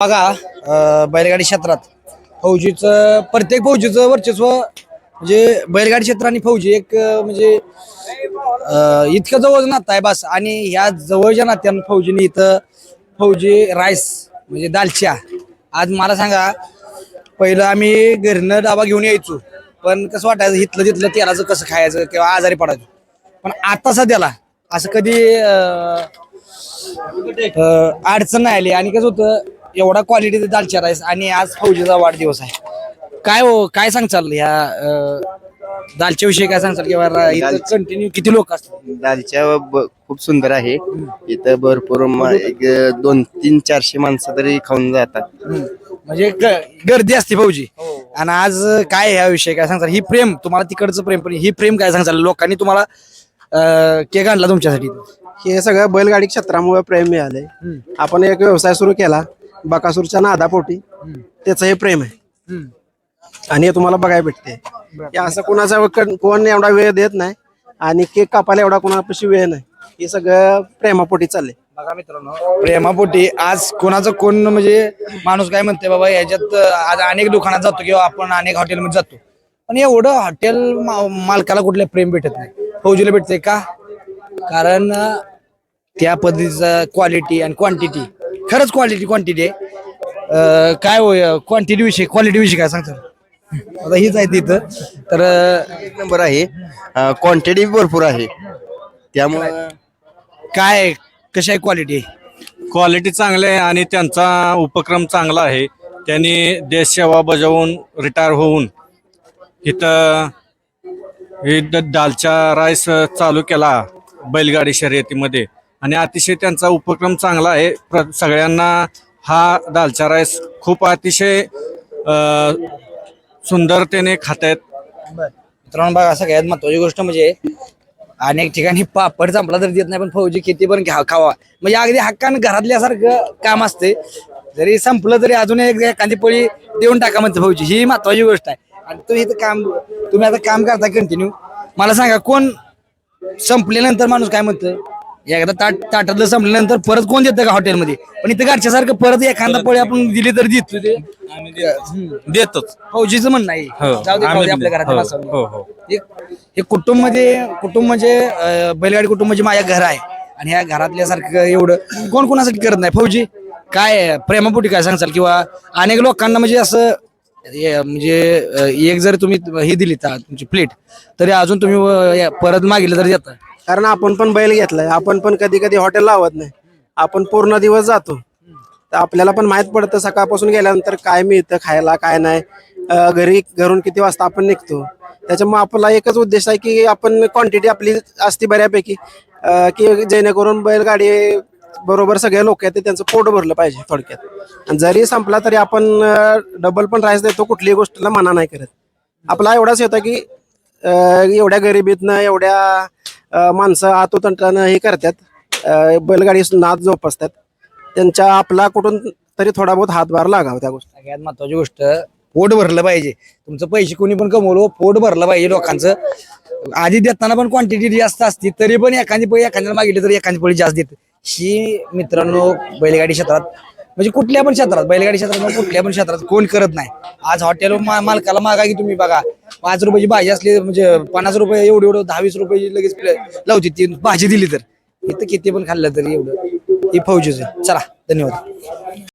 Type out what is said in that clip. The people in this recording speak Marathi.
बघा अं, बैलगाडी क्षेत्रात फौजीचं प्रत्येक फौजीचं वर्चस्व म्हणजे बैलगाडी क्षेत्र आणि फौजी एक अं, म्हणजे अं, इतकं जवळ नातं आहे बस. आणि ह्या जवळच्या नात्यानं फौजीने इथं फौजी राईस म्हणजे दालच्या. आज मला सांगा पहिलं आम्ही घरनं डाबा घेऊन यायचो. पण कसं वाटायचं इथलं तिथलं तेलाचं कसं खायचं किंवा आजारी पडायचं. पण आता सध्याला असं कधी अं, अं, अडचण नाही आली. आणि कसं होतं एवढा क्वालिटीचा दालचा राईस आणि आज फौजीचा वाढदिवस आहे. काय हो काय सांगचाल ह्या अं, दालच्या विषयी काय सांगचाल किंवा इथं कंटिन्यू किती लोक असतात? दालच्या ब- खूप सुंदर आहे. इथं भरपूर म- एक दोन तीन चारशे माणसं तरी खाऊन जातात. म्हणजे ग- गर्दी असते फौजी. आणि आज काय ह्या विषयी काय सांगताल? ही प्रेम तुम्हाला तिकडचं प्रेम पण ही प्रेम काय सांगताल? लोकांनी तुम्हाला अं, केक आणला तुमच्यासाठी? हे सगळं बैलगाडी क्षेत्रामुळे प्रेम मिळाले आपण एक व्यवसाय सुरू केला. बकासूरच्या नादापोटी त्याचं हे प्रेम आहे. आणि हे तुम्हाला बघायला भेटते. हे असं कोणाचा क- कोण एवढा वेळ देत नाही आणि केक कापायला एवढा कोणापाशी वेळ नाही. हे सगळं प्रेमापोटी चालले बघा मित्रांनो. प्रेमापोटी आज कोणाचं कोण म्हणजे माणूस काय म्हणते बाबा याच्यात अं, आज अनेक दुकानात जातो किंवा आपण अनेक हॉटेलमध्ये जातो. पण एवढं हॉटेल मालकाला कुठलं प्रेम भेटत नाही. फौजीला भेटते का? कारण अं, त्या पद्धतीचा क्वालिटी आणि क्वांटिटी खरंच क्वालिटी क्वांटिटी आहे. अं, काय होय क्वांटिटी विषय क्वालिटी विषय काय सांगतात आता हीच आहे तिथं. तर अं, एक नंबर आहे. क्वांटिटी भरपूर आहे. त्यामुळे काय कशी आहे क्वालिटी क्वालिटी चांगली आहे आणि त्यांचा उपक्रम चांगला आहे. त्यांनी देशसेवा बजावून रिटायर होऊन इथं हे द- दालचा राईस चालू केला बैलगाडी शर्यतीमध्ये. आणि अतिशय त्यांचा उपक्रम चांगला आहे. प्र- सगळ्यांना हा दालचा राईस खूप अतिशय सुंदरतेने खातायत आहेत. मित्रांनो बघा सगळ्यात महत्वाची गोष्ट म्हणजे अनेक ठिकाणी पापड संपला तर देत नाही पण फौजी किती पण घ्या खावा. म्हणजे अगदी हक्कान घरातल्यासारखं काम असते. जरी संपलं तरी अजून एक एखादी पोळी देऊन टाका म्हणते फौजी. ही महत्वाची गोष्ट आहे. आणि तुम्ही इथं काम तुम्ही आता काम करता कंटिन्यू मला सांगा कोण संपल्यानंतर माणूस काय म्हणतं? एकदा ताट ताटातलं संपल्यानंतर परत कोण देतं का हॉटेलमध्ये पण इथं घरच्यासारखं परत एखादा पळी आपण दिली तर देतो ते. देतोच फौजीचं म्हणणं आहे हो, जाऊ दे आपल्या घरात हो. हो, हो. एक हे कुटुंब म्हणजे कुटुंब म्हणजे अं, बैलगाडी कुटुंब म्हणजे माझ्या घर आहे आणि ह्या घरातल्या सारखं एवढं कोण कोणासाठी करत नाही फौजी काय? प्रेमापोटी काय सांगचाल किंवा अनेक लोकांना म्हणजे असं हे, म्हणजे अं, एक जर तुम्ही हे दिली ता- तुमची प्लेट तरी अजून तुम्ही अं, या- परत मागितलं तर देता कारण आपण पण बैल घेतलाय. आपण पण कधी कधी हॉटेल लावत नाही. आपण पूर्ण दिवस जातो. तर आपल्याला पण माहीत पडतं सकाळपासून गेल्यानंतर काय मिळतं खायला काय नाही. अं, घरी घरून किती वाजता आपण निघतो. त्याच्यामुळे आपला एकच उद्देश आहे की आपण क्वांटिटी आपली असते बऱ्यापैकी. अं, की जेणेकरून बैलगाडी बरोबर सगळे लोक आहेत ते त्यांचं पोट भरलं पाहिजे थोडक्यात. आणि जरी संपला तरी आपण डबल पण राईस देतो कुठलीही गोष्टीला मना नाही करत. आपला एवढाच होता की अं, एवढ्या गरिबीतनं एवढ्या माणसं आतोतंटानं हे करतात. बैलगाडी नाद जोपासतात. त्यांच्या आपला कुठून तरी थोडा बहुत हातभार लागावा त्या गोष्टी. सगळ्यात महत्वाची गोष्ट पोट भरलं पाहिजे. तुमचं पैसे कोणी पण कमवलं पोट भरलं पाहिजे लोकांचं. आधी देताना पण क्वांटिटी जास्त असती तरी पण एखादी पळी एखाद्याला मागितली तर एखादी पळी जास्त देते. ही मित्रांनो बैलगाडी क्षेत्रात म्हणजे कुठल्या पण क्षेत्रात बैलगाडी क्षेत्रात कुठल्या पण क्षेत्रात कोण करत नाही. आज हॉटेल मालकाला मागा की तुम्ही बघा. पाच रुपयाची भाजी असली म्हणजे पन्नास रुपये एवढे एवढं दहा वीस रुपये लगेच लावते ती भाजी दिली तर. इथं किती पण खाल्लं तरी एवढं. ही फौजीच. आहे. चला धन्यवाद.